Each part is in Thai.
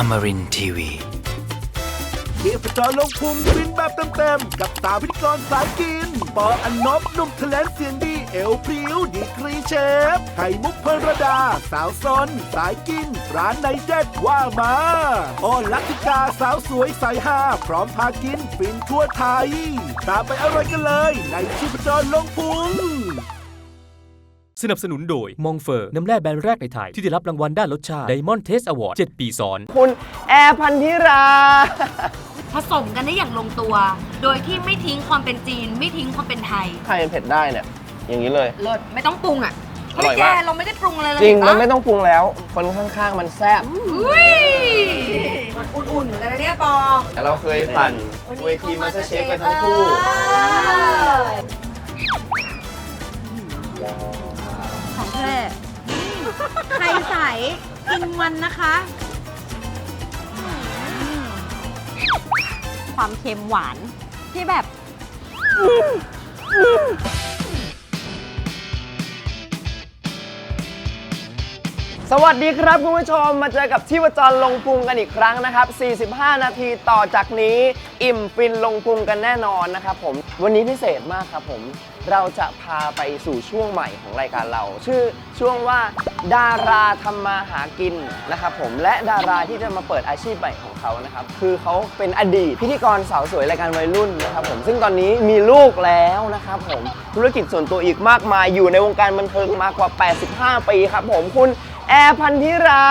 Amarin Tiwi. เทพจรลงพุงฟินแบบเต็มๆ กับสาวพิธีกรสายกิน ปออันนบหนุ่มเทเลนเสียงดี เอวพริ้วดีกรีเชฟไข่มุกเพรดา สาวซนสายกิน ร้านในเด็ดว่ามาออนลักธิกาสาวสวยสายฮาพร้อมพากินฟินทั่วไทย ตามไปอร่อยกันเลย ในชีพจรลงพุง สนับสนุนโดยมองเฟอร์น้ำแร่แบรนด์แรกในไทย ที่ได้รับรางวัลด้านรสชาติ Diamond Taste Award 7ปีซ้อน คุณแอร์พันธิรา ผสมกันได้อย่างลงตัว โดยที่ไม่ทิ้งความเป็นจีน ไม่ทิ้งความเป็นไทยใครเป็นเผ็ดได้เนี่ย อย่างนี้เลย เลิศไม่ต้องปรุงอะอร่อยเฮ้แกมากเราไม่ได้ปรุงอะไรเลยจริง มันเห็ไม่ปะต้องปรุงแล้ว คนข้างๆมันแซ่บอุ้ยมันอุ่นๆเหมือนกันนะเนี่ยปอแต่เราเคยปั่นเวทีมาสเตอร์เชฟกันทั้งคู่ของ แท้ไข่ใสกินมันนะคะ ความเค็มหวานที่แบบสวัสดีครับคุณผู้ชมมาเจอกับที่วจรลงพุงกันอีกครั้งนะครับ 45 นาทีต่อจากนี้ อิ่มฟินลงพุงกันแน่นอนนะครับผมวันนี้พิเศษมากครับผม เราจะพาไปสู่ช่วงใหม่ของรายการเรา ชื่อช่วงว่าดาราทำมาหากินนะครับผมและดาราที่จะมาเปิดอาชีพใหม่ของเขานะครับคือเขาเป็นอดีตพิธีกรสาวสวยรายการวัยรุ่นนะครับผมซึ่งตอนนี้มีลูกแล้วนะครับผมธุรกิจส่วนตัวอีกมากมายอยู่ในวงการบันเทิงมากกว่า 85 ปีครับผมคุณแอร์พันธิรา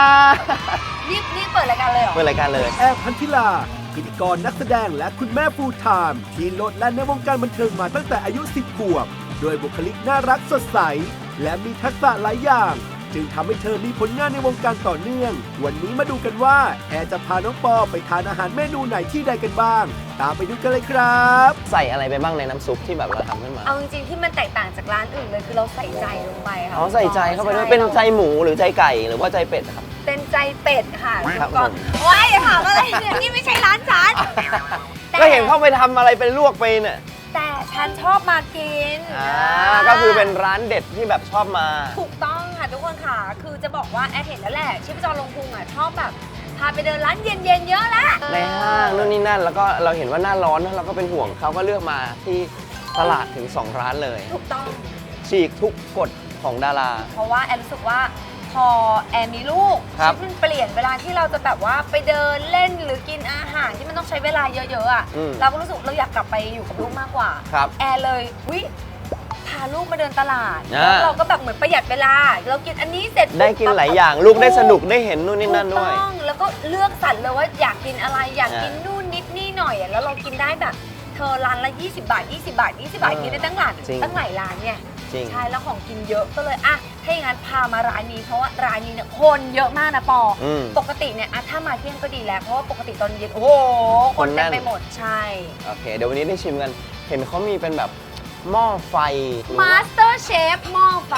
นี่นี่เปิดรายการเลยเหรอ เปิดรายการเลย แอร์พันธิลา พิธีกรนักแสดงและคุณแม่ฟูลไทม์ที่โลดแล่นในวงการบันเทิงมาตั้งแต่อายุ 10 ขวบ โดยบุคลิกน่ารักสดใส และมีทักษะหลายอย่าง จึงทำให้เธอมีผลงานในวงการต่อเนื่อง วันนี้มาดูกันว่า แอร์จะพาน้องปอไปทานอาหารเมนูไหนที่ใดกันบ้าง ตามไปดูกันเลยครับ ใส่อะไรไปบ้างในน้ำซุปที่แบบเราทำขึ้นมา เอาจริงๆที่มันแตกต่างจากร้านอื่นเลยคือเราใส่ใจลงไปค่ะอ๋อใส่ใจเข้าไปด้วยช่เป็นใจหมูหรือใจไก่หรือว่าใจเป็ดครับ เป็นใจเป็ดค่ะครับก่อนผม ว้ายอย่าถามอะไรเนี่ยนี่ไม่ใช่ร้านฉันแต่ก็เห็นเข้าไปทำอะไรเป็นลวกไปเนี่ยแต่ฉันชอบมากินอ่าก็คือเป็นร้านเด็ดที่แบบชอบมา ถูกต้องค่ะทุกคนค่ะ คือจะบอกว่าแอดเห็นแล้วแหละชิปจอลงพุงอะชอบแบบพาไปเดินร้านเย็นๆเยอะละในห้างนู่นนี่นั่น แล้วก็เราเห็นว่าหน้าร้อนนะเราก็เป็นห่วงเขาก็เลือกมาที่ตลาดถึง 2 ร้านเลย ถูกต้อง ฉีกทุกกฎของดารา เพราะว่าแอนรู้สึกว่า พอแอนมีลูกครับ ชีวิตมันเปลี่ยนเวลาที่เราจะแบบว่าไปเดินเล่นหรือกินอาหารที่มันต้องใช้เวลาเยอะๆอะอืม เราก็รู้สึกเราอยากกลับไปอยู่กับลูกมากกว่า ครับ แอนเลยวิพาลูกมาเดินตลาดอ่า แล้วเราก็แบบเหมือนประหยัดเวลา เรากินอันนี้เสร็จได้กินหลายอย่าง ลูกได้สนุกได้เห็นนู่นนี่นั่นด้วย ถูกต้องแล้วก็เลือกสรรเลยว่าอยากกินอะไรอยากกินอ่านู่นนิดนี่หน่อยอะแล้วเรากินได้แบบเธอร้านละ 20 บาท 20 บาท 20 บาทเออกินได้ตั้งหลายจริง ตั้งหลายร้านเนี่ยจริง ใช่แล้วของกินเยอะก็เลยอะ ถ้าอย่างนั้นพามาร้านนี้เพราะว่าร้านนี้เนี่ยคนเยอะมากนะปอออืมปกติเนี่ยอะถ้ามาเที่ยงก็ดีแล้วเพราะว่าปกติตอนเย็นโอ้โหคนคนแน่เต็มนไปหมดใช่ โอเค เดี๋ยววันนี้ได้ชิมกัน เห็นเขามีเป็นแบบหม้อไฟ Master Chef หม้อไฟ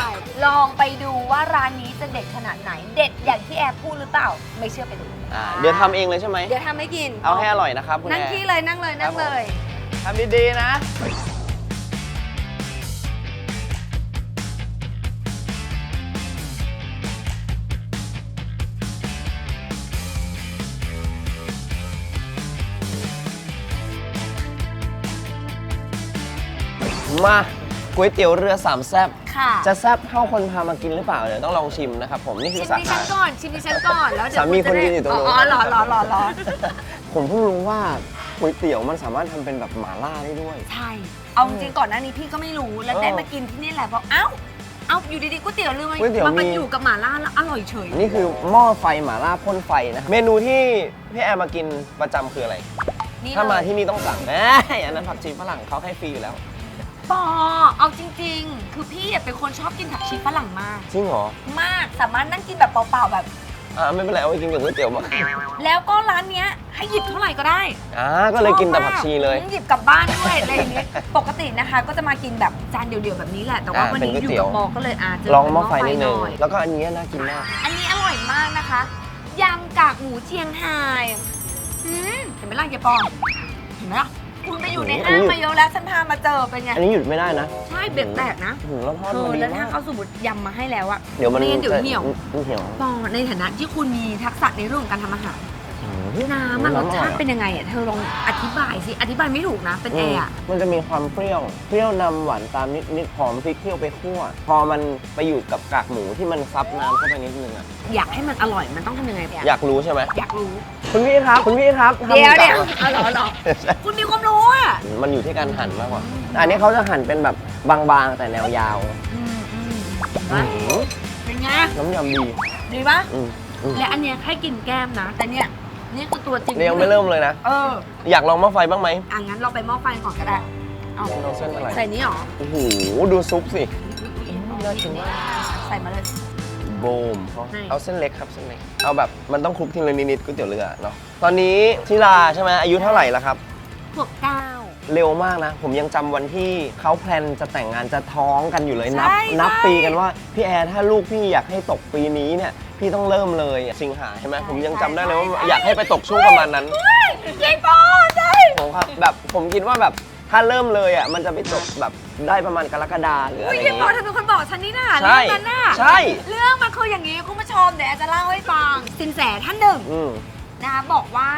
ลองไปดูว่าร้านนี้จะเด็ดขนาดไหน เด็ดอย่างที่แอร์พูดหรือเปล่า ไม่เชื่อไปดูอ่าเดี๋ยวทำเองเลยใช่ไหม เดี๋ยวทำให้กินเอาให้อร่อยนะครับคุณนั่งแอร์ที่เลยนั่งเลยนั่งครับผมเลย ทำดีๆนะ มาก๋วยเตี๋ยวเรือสามแซบค่ะจะแซบเท่าคนพามากินหรือเปล่าเดี๋ยวต้องลองชิมนะครับผมนี่คืชิอมสาดิขาฉันก่อนชิมดิฉันก่อนแล้วเดี๋ยวสามีคุณจะคนยืนอยู่ตรงนู้นอ๋อเหรอเหรอเหรอเหรอผมเพิ่งรู้ว่าก๋วยเตี๋ยวมันสามารถทำเป็นแบบหม่าล่าได้ด้วย ใช่เอาจริงๆก่อนหน้านี้พี่ก็ไม่รู้แล้วเออได้มากินที่นี่แหละบอกเอ้าเอ้าอยู่ดีๆก๋วยเตี๋ยวเรือมันก๋วยเตี๋ยวมันมามีอยู่กับหม่าล่าแล้วอร่อยเฉย นี่คือหม้อไฟหม่าล่าพ่นไฟนะเมนูที่พี่แอร์มากินประจำคืออะไร นี่ถ้ามาเลยที่นี่ต้องสั่งแหมอันนั้นผักชีฝรั่งเขาให้ฟรีอยู่แล้ว ปอเอาจริง ๆ คือพี่อะเป็นคนชอบกินผักชีฝรั่งมาก จริงเหรอ มากสามารถนั่งกินแบบเปล่าๆแบบ อ่าไม่เป็นไรเอาไปกินกับก๋วยเตี๋ยวมาแล้วก็ร้านเนี้ยให้หยิบเท่าไหร่ก็ได้อ่าก็เลยกินแต่ผักชีเลยชอบมากหยิบกลับบ้านด้วยอะไรอย่างเงี้ยปกตินะคะ ก็จะมากินแบบจานเดียวๆแบบนี้แหละแต่ว่าอ่าวันนี้เป็นอก๋วยเตี๋ยู่ยว กับมอก็เลยอาจจะลองหม้อไฟนิดนึง หอยแล้วก็อันนี้น่ากินมาก อันนี้อร่อยมากนะคะยำกากหมูเชียงไฮ้อืมเห็นไหมล่ะเยายปองเห็นไหมล่ะ คุณไปอยู่ในอันห้างนี้มาเยอะแล้วฉันพามาเจอเป็นไงอันนี้หยุดไม่ได้นะใช่เบรกแตกนะหืมแล้วทอดเอมาอดีแล้วมาถ้ากเขาสมมติยำมาให้แล้วอะเดี๋ยวมันไม่งั้นเดี๋ยวเหี่ยวมันเหี่ยว ปอในฐานะที่คุณมีทักษะในเรื่องของการทำอาหาร น้ำมันรสชาติเป็นยังไงอะเธอลองอธิบายสิอธิบายไม่ถูกนะ เป็นแอร์อะมันจะมีความเปรี้ยว เปรี้ยวนำหวานตามนิดนิดหอมพริกเที่ยวไปคั่ว พอมันไปอยู่กับกากหมูที่มันซับน้ำเข้าไปนิดนึงอะอยากให้มันอร่อยมันต้องทำยังไงอะอยากรู้ใช่ไหมอยากรู้ คุณพี่ครับ คุณพี่ครับทำเดี๋ยวกับเดี๋ยวเอาเหรอเอาเหรอคุณมีความรู้อะมันอยู่ที่การหั่นมากกว่า อันนี้เขาจะหั่นเป็นแบบบางๆแต่แนวยาวอืมอืมอื้อหือเป็นไงน้ำยำดีดีปะอืมอืมและอันเนี้ยแค่กินแก้มนะ แต่เนี่ย นี่คือตัวจริงเรียงไม่เริ่มเลยนะ เอออยากลองหม้อไฟบ้างไหมอะงั้นเราไปหม้อไฟก่อนก็ได้เอาเอาเส้นอะไรใส่นี้เหรอโอ้โหดูซุปสิน่ากินมากใส่มาเลยโบมใช่เอาเส้นเล็กครับเส้นเล็กเอาแบบมันต้องคลุกทีละนิดๆก๋วยเตี๋ยวเรือเนาะตอนนี้ทิลาใช่ไหมอายุเท่าไหร่แล้วครับพวกเก้าเร็วมากนะ ผมยังจำวันที่เขาแพลนจะแต่งงานจะท้องกันอยู่เลยนับใช่นับใช่ปีกันว่า พี่แอร์ถ้าลูกพี่อยากให้ตกปีนี้เนี่ย พี่ต้องเริ่มเลยสิงหาใช่ไหมผมยังจำได้เลยว่าอยากให้ไปตกช่วงประมาณนั้นยายปอใช่ผมครับแบบผมคิดว่าแบบถ้าเริ่มเลยอะมันจะไปจบแบบได้ประมาณกรกฎาหรืออะอุ้ไรยอย่างยายปอเงี้ยเธอเป็นคนบอกฉันนี่น่ะใช่เรื่องนั้นน่ะใช่ เรื่องมันคืออย่างนี้คุณผู้ชมเดี๋ยวแอนจะเล่าให้ฟังสินแสท่านหนึ่งอืม นะคะบอกว่า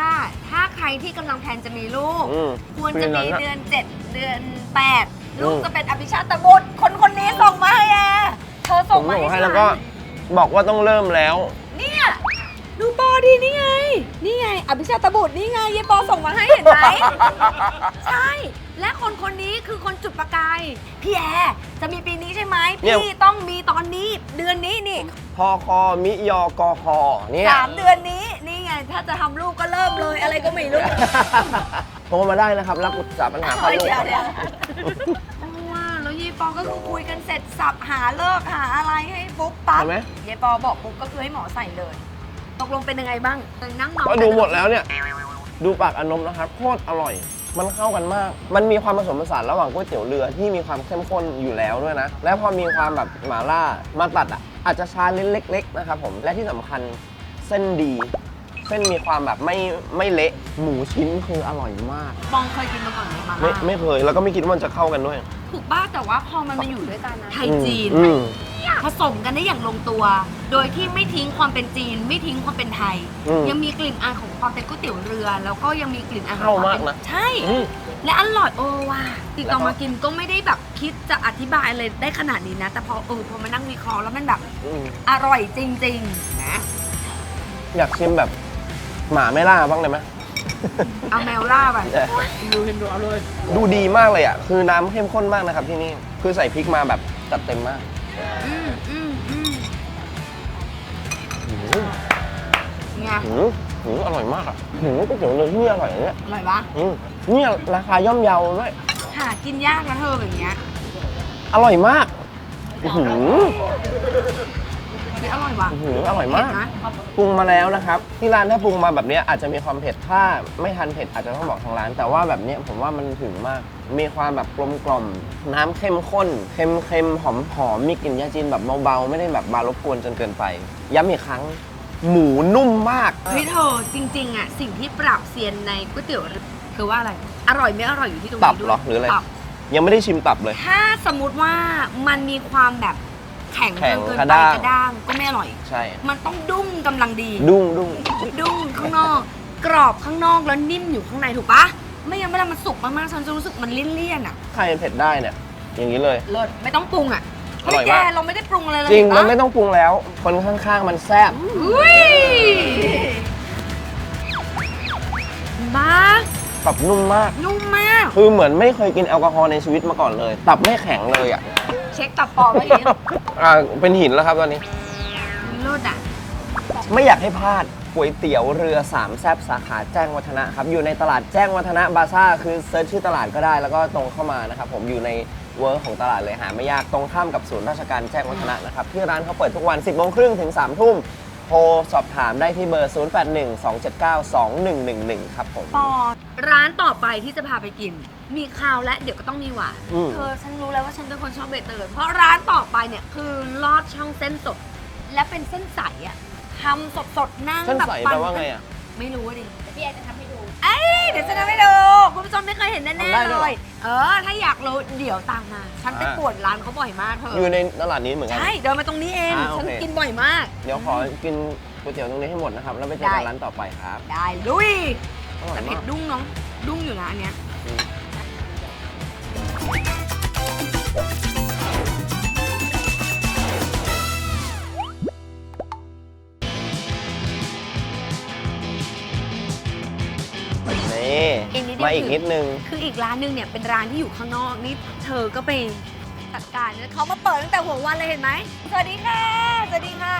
ถ้าใครที่กำลังแพลนจะมีลูก อืมควรจะมีปีนั้นน่ะเดือน 7 เดือน 8 ลูกอืม จะเป็นอภิชาตบุตรคนคนนี้ส่งมาให้แอร์เธอผส่งมมาส่งให้ให้ฉันแล้วก็ บอกว่าต้องเริ่มแล้ว เนี่ยดูปอดีนี่ไง นี่ไงอภิชาตบุตรนี่ไงยายปอส่งมาให้เห็นไหม ใช่ และคนคนนี้คือคนจุดประกาย พี่แอร์จะมีปีนี้ใช่ไหมเนี่ย พี่ต้องมีตอนนี้เดือนนี้นี่พอคอมิยอกอคอเนี่ย สามเดือนนี้นี่ไง ถ้าจะทำลูกก็เริ่มเลยอะไรก็ไม่รู้ โทรมาได้นะครับ รับปรึกษาปัญหาคลอดเดี๋ลูยวกเดี๋ยว ก็คือคุยกันเสร็จสับหาเลิกหาอะไรให้ปุ๊บปั๊บเห็นไหม ยายปอบอกปุ๊บก็คือให้หมอใส่เลย ตกลงเป็นยังไงบ้างนั่งเมาก็ดูหมดแล้วเนี่ย ดูปากอนมนะครับโคตรอร่อย มันเข้ากันมาก มันมีความผสมผสานระหว่างก๋วยเตี๋ยวเรือที่มีความเข้มข้นอยู่แล้วด้วยนะ แล้วพอมีความแบบหมาล่ามาตัดอะ อาจจะชาเล็ก ๆ นะครับผม และที่สำคัญเส้นดี เส้นมีความแบบไม่ไม่เละ หมูชิ้นคืออร่อยมากปองเคยกินมาก่อนไหมมาไม่ม่าไม่เคย แล้วก็ไม่คิดว่ามันจะเข้ากันด้วย ถูกป้าแต่ว่าพอมันมาอยู่ด้วยกันนะไทยจีนอืม ผสมกันได้อย่างลงตัว โดยที่ไม่ทิ้งความเป็นจีน ไม่ทิ้งความเป็นไทย อืมยังมีกลิ่นอายของความเป็นก๋วยเตี๋ยวเรือ แล้วก็ยังมีกลิ่นอายของเข้าความมากเป็นนะ ใช่ อืม และอร่อยโอ้ว่ะติดต่อแล้วก็มากินก็ไม่ได้แบบคิดจะอธิบายเลยได้ขนาดนี้นะ แต่พอเออพอมานั่งวิเคราะห์แล้วมันแบบอืมอร่อยจริง ๆ นะ อยากชิมแบบหมาไม่ล่าบ้างเลยไหม เอาแมวล่าไปดูดีมากเลยอะ คือน้ำเข้มข้นมากนะครับที่นี่ คือใส่พริกมาแบบจัดเต็มมากอืมอืมอืมหืมไงหืมหืมอร่อยมากอะหืมก๋วยเตี๋ยวเรือที่นี่อร่อยนะเนี่ยอร่อยปะอืมเนี่ยราคาย่อมเยาด้วยหากินยากนะเธอแบบเนี้ย อร่อยมากอื้อหือเฮ้ยอร่อยว่ะอื้อหืออร่อยมากเผ็ดนะปรุงมาแล้วนะครับ ที่ร้านถ้าปรุงมาแบบเนี้ยอาจจะมีความเผ็ดถ้าไม่ทันเผ็ดอาจจะต้องบอกทางร้าน แต่ว่าแบบเนี้ยผมว่ามันถึงมาก มีความแบบกลมกล่อม น้ำเข้มข้น เค็มเค็มหอมหอมมีกลิ่นยาจีนแบบเบาๆ ไม่ได้แบบมารบกวนจนเกินไป ย้ำอีกครั้ง หมูนุ่มมากเฮ้ยเธอจริง ๆอะสิ่งที่ปรับเซียนในก๋วยเตี๋ยวเรือคือว่าอะไร อร่อยไม่อร่อยอยู่ที่ตรงตับนี้ด้วยเหรอหรืออะไร ตับยังไม่ได้ชิมตับเลย ถ้าสมมติว่ามันมีความแบบแข็งแข็งเกินกระไปด้าง กระด้างก็ไม่อร่อย ใช่ มันต้องดุ้งกำลังดี ดุ้งดุ้งดุ้งข้างนอก กรอบข้างนอกแล้วนิ่มอยู่ข้างในถูกปะไม่งั้นเวลามันสุกมากๆฉันจะรู้สึกมันเลี่ยนๆอะใครเผ็ดได้เนี่ย อย่างนี้เลย เลิศไม่ต้องปรุงอะอร่อยเฮ้แกมากเราไม่ได้ปรุงอะไรเลยจริงเห็มันปะไม่ต้องปรุงแล้ว คนข้างๆมันแซ่บอุ้ยบ้าตับนุ่มมาก นุ่มมาก คือเหมือนไม่เคยกินแอลกอฮอล์ในชีวิตมาก่อนเลย ตับไม่แข็งเลยอะ เช็คตับปลอมแล้วอีกอ่าเป็นหินแล้วครับตอนนี้เลิศอะ ไม่อยากให้พลาดก๋วยเตี๋ยวเรือสามแซบสาขาแจ้งวัฒนะครับ อยู่ในตลาดแจ้งวัฒนะบาซ่าคือเซิร์ชชื่อตลาดก็ได้ แล้วก็ตรงเข้ามานะครับ ผมอยู่ในเวิร์กของตลาดเลยหาไม่ยากตรงข้ามกับศูนย์ราชการแจ้งวัฒนะนะครับ ที่ร้านเขาเปิดทุกวัน 10โมงครึ่งถึง3ทุ่ม โทรสอบถามได้ที่เบอร์ 0812792111 ครับผม ปอร้านต่อไปที่จะพาไปกิน มีข้าวและเดี๋ยวก็ต้องมีหวานอืม เธอฉันรู้แล้วว่าฉันเป็นคนชอบใบเตยเพราะร้านต่อไปเนี่ยคือลอดช่องเส้นสด และเป็นเส้นใสอะทำสดๆนั่งเส้นแบบใสปั้แปลว่าไงอะ ไม่รู้อะดิ พี่แอนจะทำให้ดู เอ้ยเดี๋ยวจะทำให้ดูคุณผู้ชมไม่เคยเห็นทำแน่ได้ๆด้วยเลเหรอยเออ ถ้าอยากรู้เดี๋ยวตามมา ฉันไปอ่าปวดร้านเขาบ่อยมากเธออยู่ในตลาดนี้เหมือนกัน ใช่เดินมาตรงนี้เอง อ่าโอฉันเคกินบ่อยมาก เดี๋ยวขอกินก๋วยเตี๋ยวตรงนี้ให้หมดนะครับ แล้วไปเจอกันร้านต่อไปครับได้ลุยอร่อแต่ยเผ็มาดก ดุ้งเนาะดุ้งอยู่นะอันเนี้ยนี่ มาอีกนิดนึง คืออีกร้านหนึงเนี่ยเป็นร้านที่อยู่ข้างนอกนี่เธอก็ไปจัดการนะเขามาเปิดตั้งแต่หัววันเลยเห็นไหมสวัสดีค่ะสวัสดีค่ะ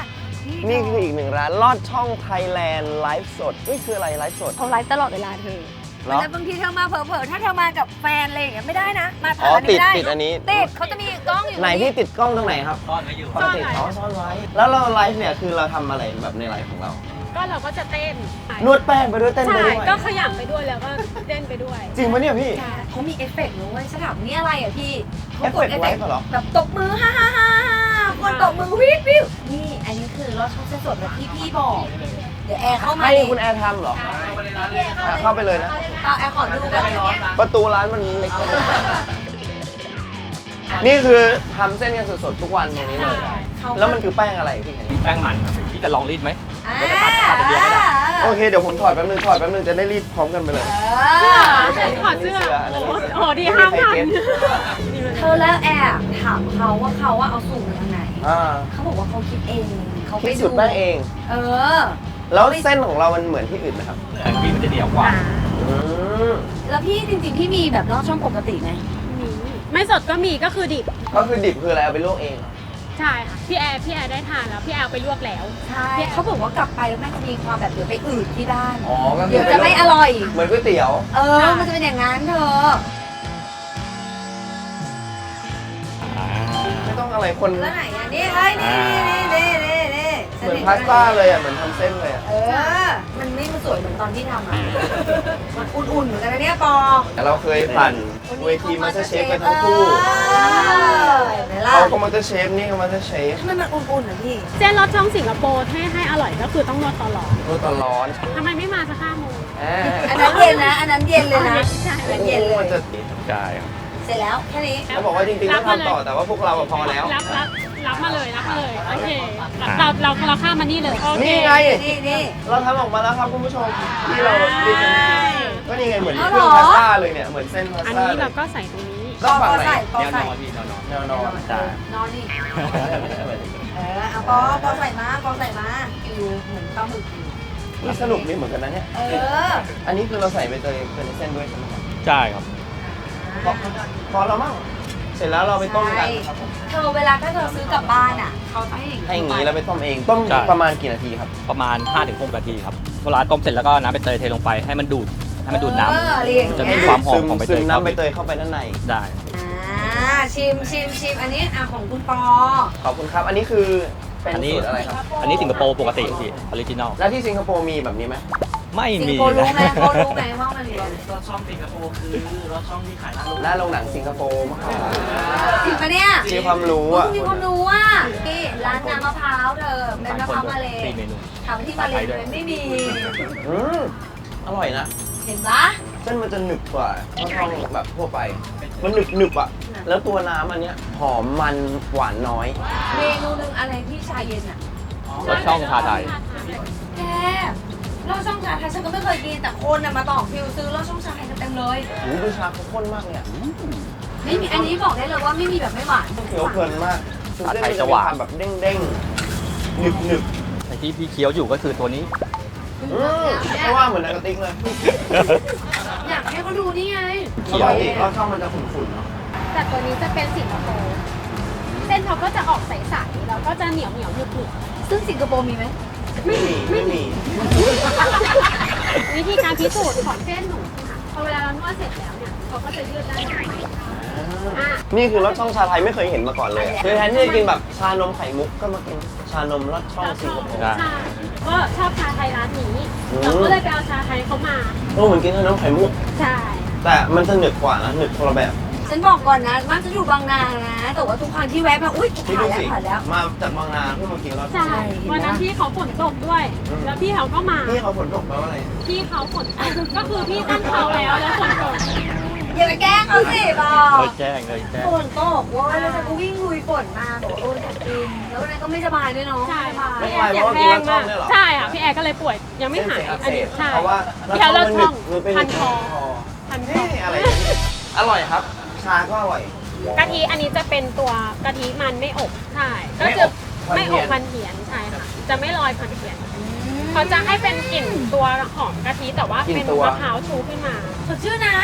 นี่เธคืออีกหนึ่งร้านลอดช่องไทยแลนด์ไลฟ์สดนี่คืออะไรไลฟ์สดเขาไลฟ์ตลอดเวลาเธอเหรอแต่บางทีเธอมาเผลอๆถ้าเธอมากับแฟนอะไรอย่างเงี้ยไม่ได้นะ มาอ๋อผ่านติดไม่ได้ติดอันนี้ติดเขาจะมีกล้องอยู่ไหนตรงพี่ติดกล้องตรงไหนครับซ่อนไว้อยู่ติดอ๋อซ่อนไว้แล้วเราไลฟ์เนี่ยคือเราทำอะไรแบบในไลฟ์ของเรา ก็เราก็จะเต้นนวดแป้งไปด้วยเต้นไปใช่ด้วยก็ขยำไปด้วยแล้วก็เต้นไปด้วย จริงปะเนี่ยพี่เขามีเอฟเฟกต์ด้วยฉันถามนี่อะไรอะพี่เอฟเฟกต์ไลฟ์เหรอ แบบตบมือฮ่าฮ่าฮ่าคนตบมือวิววิวนี่อันนี้คือรถช่องเส้นสดแบบที่พี่บอก เดี๋ยวแอร์เข้ามาให้ดิคุณแอร์ทำเหรออะเข้าไปเลยนะ เอาแอร์ขอดูกันประตูร้านมันเล็กนี่คือทำเส้นกันสดๆทุกวันตรงนี้เลย แล้วมันคือแป้งอะไรพี่แคนดี้แป้งมันพี่จะลองรีดไหม อ่าโอเคเดี๋ยวผมถอดแป๊บนึงถอดแป๊บนึงจะได้รีดพร้อมกันไปเลยถอดเสื้อโอ้โหโอ้โหดีห้ามทันเธอแล้วแอบถามเขาว่าเขาว่าเอาสูตรมาทางไหน อ่าเขาบอกว่าเขาคิดเองเขาไปคิดสูตรแป้งเอง เออ แล้วเส้นของเรามันเหมือนที่อื่นไหมครับแต่พี่มันจะเหนียวกว่า อืมแล้วพี่จริงๆ พี่มีแบบนอกช่องปกติไหมมีไม่สดก็มีก็คือดิบก็คือดิบคืออะไรเอาไปลวกเองเหรอ ใช่ค่ะพี่แอร์พี่แอร์ได้ทานแล้วพี่แอร์เอาไปลวกแล้ว ใช่เขาบอกว่ากลับไปแล้วแม่งจะมีความแบบเดี๋ยวไปอืดที่บ้านอ๋อก็คืเดี๋ยวจะไม่อร่อย เหมือนก๋วยเตี๋ยว เออ มันจะเป็นอย่างนั้นเธอ ไม่ต้องอะไรคน แล้วไหนอะนี่เฮ้ยนี่นี่นี่นี่นี่ เหมือนพาสต้าเลยอะ เหมือนทำเส้นเลยอะ เออ มันไม่มาสวยเหมือนตอนที่ทำอะ มันอุ่นๆเหมือนกันนะเนี่ยปอแต่เราเคยปั่นเวทีมาสเตอร์เชฟกันทั้งคู่เออเห็นไหมล่ะเขาก็มาสเตอร์เชฟนี่ก็มาสเตอร์เชฟทำไมมันอุ่นๆอะพี่เส้นรสช่องสิงคโปร์ให้ให้อร่อยก็คือต้องนวดตลอดตัวตอนร้อนทำไมไม่มาสักห้าโมงแหมอันนั้นเย็นนะ อันนั้นเย็นเลยนะใช่อันนั้นเย็นเลมันยจะใช่ครับ เสร็จแล้วแค่นี้ เขาบอกว่าจริงๆต้องทำต่อแต่ว่าพวกเราอะพอแล้ว รับรับ รับมาเลยรับมาเลยโอเคเราเราเราข้ามมานี่เลยโอเคนี่ไงนี่นี่เราทำออกมาแล้วครับคุณผู้ชมที่เราเรียนกันก็นี่ไงเหมือนอ๋อเคเหรรื่อองพาสต้าเลยเนี่ยเหมือนเส้นพาสอันต้านี้เลเรายก็ใส่ตรงนี้ปอปอใส่ปอแนวใส่นอนพี่แนวนอนแนวนอนใช่นอนนี่เออเอาปอปอใส่มาปอใส่มาอยู่เหมือนปลาหมึกอยู่นี่สนุกนี่เหมือนกันนะเนี่ย เอออันนี้คือเราใส่ใบเตยเป็นในเส้นด้วยใช่ไหมครับใช่ครับพอพอเรามั่ง เสร็จแล้วเราไปต้มกันครับผมเธอเวลาถ้าเธอซื้อกลับบ้านอะ เขาจะให้อย่างให้อย่างนี้เราไปต้มเอง ต้มใช่ ประมาณกี่นาทีครับ ประมาณ 5-6นาทีครับเวลาต้มเสร็จแล้วก็น้ำใบเตยเทลงไปให้มันดูดให้มันดูดน้ เออเรียงจะมีเงี้ยความหอมซึมของใบเตยซึมเข้าน้ำไปใบเตยเข้าไปด้านในำได้ อ่าชิมชิมชิมอันนี้อะของคุณปอ ขอบคุณครับ อันนี้คือเป็นอันนี้ สูตรอะไรครับ อันนี้สิงคโปร์ปกติพี่ออริจินอลแล้วที่สิงคโปร์มีแบบนี้ไหม ไม่สิงมีคโปร์รู้ไหมนะเขารู้ไหมว่ามันมีอะไรรถช่องสิงคโปร์คือรถช่องที่ขายหน้าโรงหน้าโรงหนังสิงคโปร์มากจริงปะเนี่ยมีความรู้มึอะงมีความรู้อะนี่ร้านน้ำมะพร้าวเธอเป็นมะพร้าวมาเลยสี่เมนูถามที่มาเลยมันไม่มี อืมอร่อยนะ เห็นปะ เส้นมันจะหนึบกว่าข้าวทองแบบทั่วไป มันหนึบหนึบๆอะ แล้วตัวน้ำอันเนี้ยหอมมันหวานน้อย เมนูหนึ่งอะไรที่ชาเย็นอะรสช่องชาไทย แก ลอดช่องชาไทยฉันก็ไม่เคยกินแต่คนน่ะมาต่อคิวซื้อลอดช่องชาไทยกันเต็มเลยหูดูชาเขาข้นมากเลยอะไม่มีอันนี้บอกได้เลยว่าไม่มีแบบไม่หวานเคี้ยวเพลินมากคือชาเส้นไทยมันจะจะหมีวานความแบบเด้งเด้งๆหนึบหนึบไอ้ที่พี่เคี้ยวอยู่ก็คือตัวนี้ๆอืมไม่ว่าเหมือนในกระติกเลย อยากให้เขาดูนี่ไงเขีปยวกติเราช่องมันจะขุ่นๆเนาะแต่ตัวนี้จะเป็นสิงคโปร์เส้นเขาก็จะออกใสๆแล้วก็จะเหนียวเหนียวๆหนึบหนึบซึ่งสิงคโปร์มีไหม ไม่มีไม่มี วิธีการพิสูจน์ของเส้นหนูค่ะพอเวลาเรานวดเสร็จแล้วเนี่ยเขาก็จะยืดได้อะนี่คือรสช่องชาไทยไม่เคยเห็นมาก่อนเลยอะคือแทนที่จะกินแบบชานมไข่มุกก็มากินชานมรสช่องสิงคโปร์ได้ใช่ก็ชอบชาไทยร้านนี้อืม เราก็เลยไปเอาชาไทยเขามาโอ้เหมือนกินชานมไข่มุก ใช่ แต่มันจะหนึบกว่านะหนึบคนละแบบ ฉันบอกก่อนนะมันจะอยู่บางนานะ แต่ว่าทุกครั้งที่แวะมาอุ้ยที่ผ่าดูนแล้วสิผ่านแล้ว มาจากบางนาเพื่อมากินรสใช่วันนั้นพี่เขาฝนตกด้วยอืมแล้วพี่เขาก็มาพี่เขาฝนตกแปลว่าอะไรพี่เขาฝนตกก็คือพี่ตั้งเขาแล้วแล้วฝนตกอย่าไปแกล้งเขาสิบอกเลยแจ้งเลยแจ้ง ฝนตกเว่าแล้วฉันก็วิ่งลุยฝนมาบอกว่าโอ้ยอยากกินแล้ววันนั้นก็ไม่สบายด้วยเนาะใช่ไม่ค่ะสบายไม่ไหวเพราะว่ากินแล้วช่องเนี่ยเหรอใช่ค่ะพี่แอร์ก็เลยป่วยยังไม่หายเส้นอันเสีนี้ยงอักเสบใช่เพราะว่าพี่แอร์เลือดช่องมันเป็นพันคอคอพันคอ นี่อะไรอย่างนี้อร่อยครับชาก็อร่อย กะทิอันนี้จะเป็นตัวกะทิมันไม่อบใช่ก็ไม่จะอบไม่พัอนบเทียนพันเทียนใช่ค่ะจะไม่ลอยพันเทียนเขาจะให้เป็นกลิ่นตัวหอมกะทิแต่ว่าเป็นมะพร้าวชูขึ้นมาสดชื่นนะ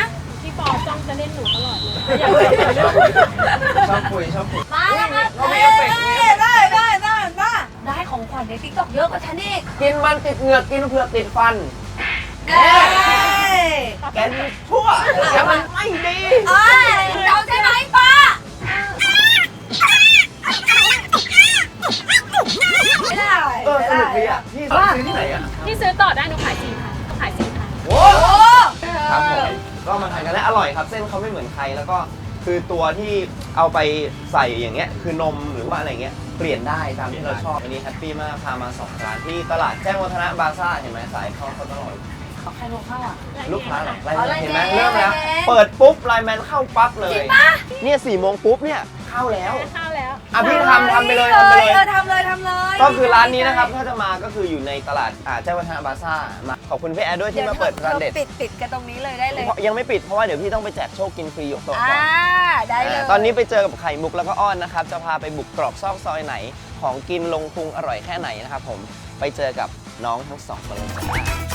พี่ปอจ้องจะเล่นหนูตลอดเลยอยากจะเล่นชอบคุยชอบคุย มาแล้วครับเรามีเอฟเฟกต์ได้ได้ได้ได้ได้ของขวัญในติ๊กต็อกเยอะกว่าฉันอีกกินมันติดเหงือกกินเผือกติดฟันเอ้ย แกนชั่วแต่มันไม่ดีเอ้ยเราใช่ไหมป้าไม่ได้เออไม่สได้นุกดีอะพี่ซื้อที่ไหนอะที่ซื้อต่อได้หนูขายสี่พันขายสี่พันโอ้โอ้ครับผมก็มาทานกันได้อร่อยครับ เส้นเขาไม่เหมือนใครแล้วก็คือตัวที่เอาไปใส่อย่างเงี้ยคือนมหรือว่าอะไรเงี้ยเปลี่ยนได้ตามที่เราชอบวันนี้แฮปปี้มากพามาสองร้านที่ตลาดแจ้งวัฒนะบาซ่าเห็นไหมสายเข้าเขาตลอด ใครลงเข้าอะ ลูกค้าเหรอไลอ๋อน์แมนเห็นไหมไลน์แมนเริ่มแล้วไลน์แมนเปิดปุ๊บไลน์แมนเข้าปั๊บเลยจริงปะเนี่ยสี่โมงปุ๊บเนี่ยเข้าแล้วข้าวแล้วอะพี่ทำทำไปเลยทำไปเลยออทำเลยทำเลยก็คือร้านนี้นะครับถ้าจะมาก็คืออยู่ในตลาดอ่าแจ้งวัฒนะบาซ่ามาขอบคุณพี่แอดด้วยที่มาเปิดร้านเด็ดปิดปิดกันตรงนี้เลยได้เลยเพราะยังไม่ปิดเพราะว่าเดี๋ยวพี่ต้องไปแจกโชคกินฟรียกโต๊ะอ่าก่อนได้เลย ตอนนี้ไปเจอกับไข่มุกแล้วก็อ้อนนะครับ จะพาไปบุกกรอบซอกซอยไหน ของกินลงพุงอร่อยแค่ไหนนะครับผมไปเจอกับน้องทั้งสองคนเลยจ้า